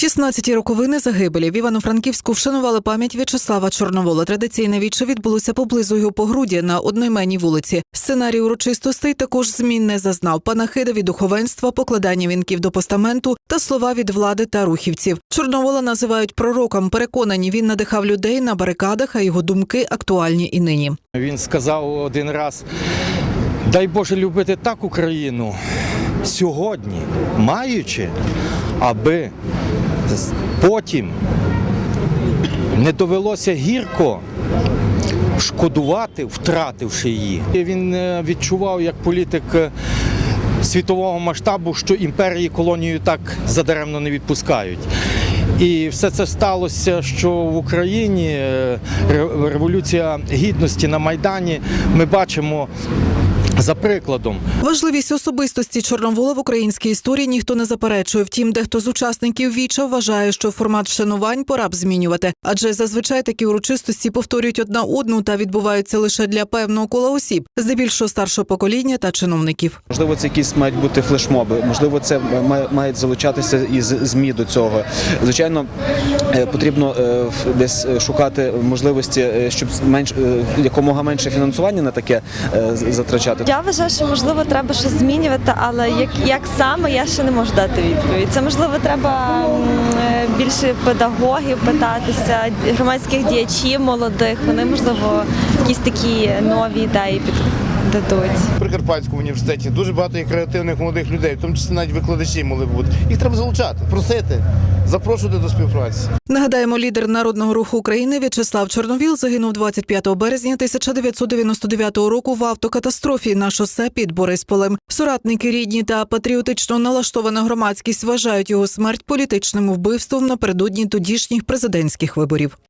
16-ті роковини загибелі в Івано-Франківську вшанували пам'ять В'ячеслава Чорновола. Традиційне віче відбулося поблизу його погруді на одноіменній вулиці. Сценарій урочистостей також змін не зазнав. Панахида від духовенства, покладання вінків до постаменту та слова від влади та рухівців. Чорновола називають пророком. Переконані, він надихав людей на барикадах, а його думки актуальні і нині. Він сказав один раз: дай Боже любити так Україну сьогодні, маючи, аби потім не довелося гірко шкодувати, втративши її. Він е, відчував як політик. е, Світового масштабу, що імперії колонію так задаремно не відпускають. І все це сталося, що в Україні е, революція гідності на Майдані. Ми бачимо за прикладом. Важливість особистості Чорновола в українській історії ніхто не заперечує. Втім, дехто з учасників віча вважає, що формат вшанувань пора б змінювати, адже зазвичай такі урочистості повторюють одна одну та відбуваються лише для певного кола осіб, здебільшого старшого покоління та чиновників. Можливо, це якісь мають бути флешмоби, можливо, це має- мають залучатися і ЗМІ до цього. Звичайно, е, потрібно е, в- десь е, шукати можливості, щоб менш якомога менше фінансування на таке затрачати. Я вважаю, що можливо треба щось змінювати, але як, як саме я ще не можу дати відповідь. Це можливо треба е, більше педагогів питатися, громадських діячів молодих. Вони можливо якісь такі нові ідеї піддадуть. В Прикарпатському університеті дуже багато є креативних молодих людей, в тому числі навіть викладачі могли б бути. Їх треба залучати, просити, запрошувати до співпраці. Нагадаємо, лідер народного руху України В'ячеслав Чорновіл загинув 25 березня 1999 року в автокатастрофі на шосе під Борисполем. Соратники рідні та патріотично налаштована громадськість вважають його смерть політичним вбивством напередодні тодішніх президентських виборів.